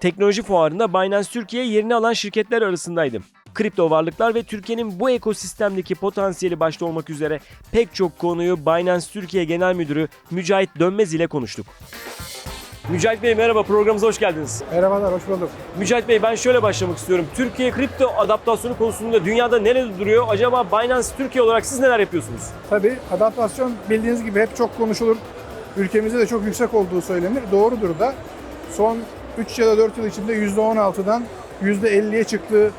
Teknoloji fuarında Binance Türkiye yerini alan şirketler arasındaydı. Kripto varlıklar ve Türkiye'nin bu ekosistemdeki potansiyeli başta olmak üzere pek çok konuyu Binance Türkiye Genel Müdürü Mücahit Dönmez ile konuştuk. Mücahit Bey merhaba programımıza hoş geldiniz. Merhabalar, hoş bulduk. Mücahit Bey ben şöyle başlamak istiyorum. Türkiye kripto adaptasyonu konusunda dünyada nerede duruyor? Acaba Binance Türkiye olarak siz neler yapıyorsunuz? Tabii adaptasyon bildiğiniz gibi hep çok konuşulur. Ülkemizde de çok yüksek olduğu söylenir. Doğrudur da son 3 ya da 4 yıl içinde %16'dan %50'ye çıktığı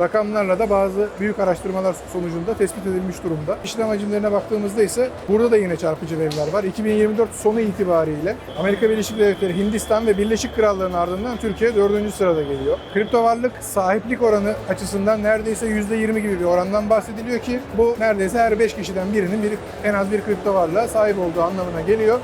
rakamlarla da bazı büyük araştırmalar sonucunda tespit edilmiş durumda. İşlem hacimlerine baktığımızda ise burada da yine çarpıcı veriler var. 2024 sonu itibariyle Amerika Birleşik Devletleri, Hindistan ve Birleşik Krallığın ardından Türkiye 4. sırada geliyor. Kripto varlık sahiplik oranı açısından neredeyse %20 gibi bir orandan bahsediliyor ki bu neredeyse her 5 kişiden birinin bir, en az bir kripto varlığa sahip olduğu anlamına geliyor.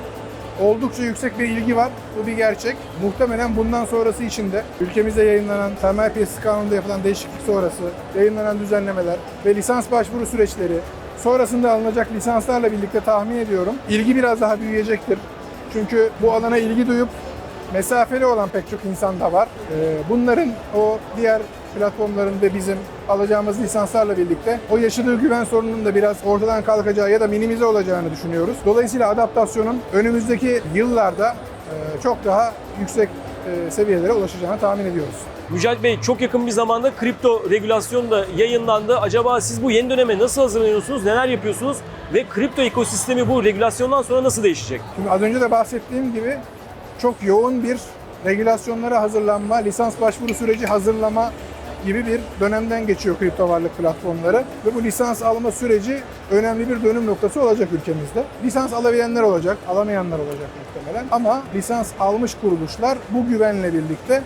Oldukça yüksek bir ilgi var. Bu bir gerçek. Muhtemelen bundan sonrası için de ülkemizde yayınlanan sermaye piyasası kanununda yapılan değişiklik sonrası yayınlanan düzenlemeler ve lisans başvuru süreçleri sonrasında alınacak lisanslarla birlikte tahmin ediyorum ilgi biraz daha büyüyecektir. Çünkü bu alana ilgi duyup mesafeli olan pek çok insan da var. Ee, Bunların o diğer platformların ve bizim alacağımız lisanslarla birlikte o yaşadığı güven sorununun da biraz ortadan kalkacağı ya da minimize olacağını düşünüyoruz. Dolayısıyla adaptasyonun önümüzdeki yıllarda e, çok daha yüksek e, seviyelere ulaşacağını tahmin ediyoruz. Mücahit Bey çok yakın bir zamanda kripto regülasyonu da yayınlandı. Acaba siz bu yeni döneme nasıl hazırlanıyorsunuz? Neler yapıyorsunuz? Ve kripto ekosistemi bu regülasyondan sonra nasıl değişecek? Şimdi az önce de bahsettiğim gibi çok yoğun bir regülasyonlara hazırlanma, lisans başvuru süreci hazırlama gibi bir dönemden geçiyor kripto varlık platformları. Ve bu lisans alma süreci önemli bir dönüm noktası olacak ülkemizde. Lisans alabilenler olacak, alamayanlar olacak muhtemelen. Ama lisans almış kuruluşlar bu güvenle birlikte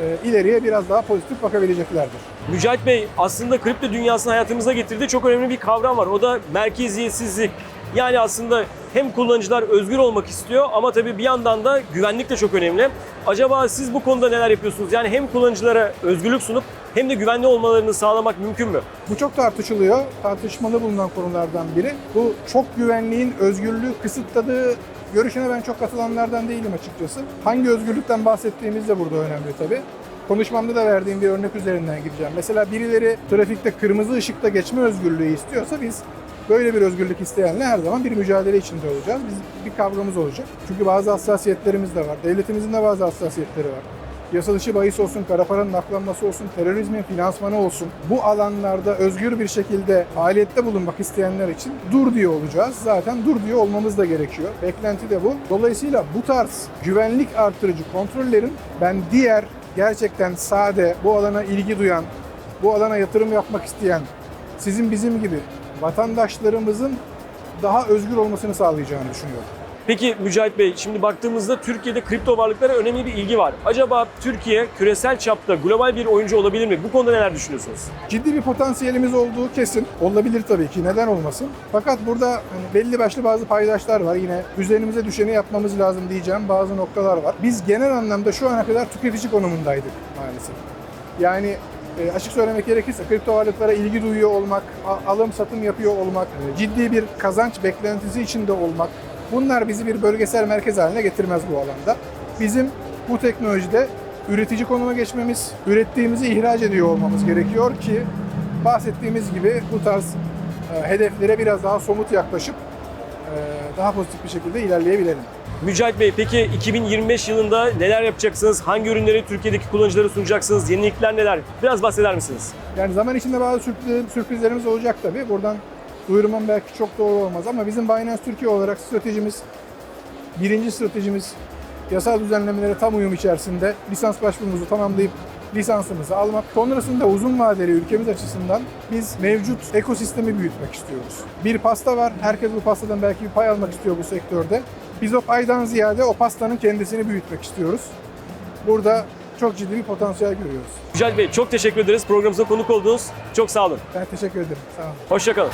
e, ileriye biraz daha pozitif bakabileceklerdir. Mücahit Bey aslında kripto dünyasını hayatımıza getirdiği çok önemli bir kavram var. O da merkeziyetsizlik. Yani aslında hem kullanıcılar özgür olmak istiyor ama tabii bir yandan da güvenlik de çok önemli. Acaba siz bu konuda neler yapıyorsunuz? Yani hem kullanıcılara özgürlük sunup hem de güvenli olmalarını sağlamak mümkün mü? Bu çok tartışılıyor. Tartışmalı bulunan konulardan biri. Bu çok güvenliğin özgürlüğü kısıtladığı görüşüne ben çok katılanlardan değilim açıkçası. Hangi özgürlükten bahsettiğimiz de burada önemli tabii. Konuşmamda da verdiğim bir örnek üzerinden gideceğim. Mesela birileri trafikte kırmızı ışıkta geçme özgürlüğü istiyorsa biz böyle bir özgürlük isteyenle her zaman bir mücadele içinde olacağız. Biz bir kavgamız olacak. Çünkü bazı hassasiyetlerimiz de var. Devletimizin de bazı hassasiyetleri var yasa dışı bahis olsun, kara paranın aklanması olsun, terörizmin finansmanı olsun. Bu alanlarda özgür bir şekilde faaliyette bulunmak isteyenler için dur diyor olacağız. Zaten dur diyor olmamız da gerekiyor. Beklenti de bu. Dolayısıyla bu tarz güvenlik artırıcı kontrollerin ben diğer gerçekten sade, bu alana ilgi duyan, bu alana yatırım yapmak isteyen, sizin bizim gibi vatandaşlarımızın daha özgür olmasını sağlayacağını düşünüyorum. Peki Mücahit Bey, şimdi baktığımızda Türkiye'de kripto varlıklara önemli bir ilgi var. Acaba Türkiye küresel çapta global bir oyuncu olabilir mi? Bu konuda neler düşünüyorsunuz? Ciddi bir potansiyelimiz olduğu kesin. Olabilir tabii ki. Neden olmasın? Fakat burada hani belli başlı bazı paydaşlar var. Yine üzerimize düşeni yapmamız lazım diyeceğim bazı noktalar var. Biz genel anlamda şu ana kadar tüketici konumundaydık maalesef. Yani e, açık söylemek gerekirse kripto varlıklara ilgi duyuyor olmak, alım satım yapıyor olmak, e, ciddi bir kazanç beklentisi içinde olmak bunlar bizi bir bölgesel merkez haline getirmez bu alanda. Bizim bu teknolojide üretici konuma geçmemiz, ürettiğimizi ihraç ediyor olmamız gerekiyor ki bahsettiğimiz gibi bu tarz e, hedeflere biraz daha somut yaklaşıp e, daha pozitif bir şekilde ilerleyebilelim. Mücahit Bey peki 2025 yılında neler yapacaksınız? Hangi ürünleri Türkiye'deki kullanıcılara sunacaksınız? Yenilikler neler? Biraz bahseder misiniz? Yani zaman içinde bazı sürpriz- sürprizlerimiz olacak tabii. Buradan duyurmam belki çok doğru olmaz ama bizim Binance Türkiye olarak stratejimiz, birinci stratejimiz yasal düzenlemelere tam uyum içerisinde lisans başvurumuzu tamamlayıp lisansımızı almak. Sonrasında uzun vadeli ülkemiz açısından biz mevcut ekosistemi büyütmek istiyoruz. Bir pasta var. Herkes bu pastadan belki bir pay almak istiyor bu sektörde. Biz o paydan ziyade o pastanın kendisini büyütmek istiyoruz. Burada çok ciddi bir potansiyel görüyoruz. Mücahit Bey çok teşekkür ederiz. Programımıza konuk oldunuz. Çok sağ olun. Ben teşekkür ederim. Sağ olun. Hoşçakalın.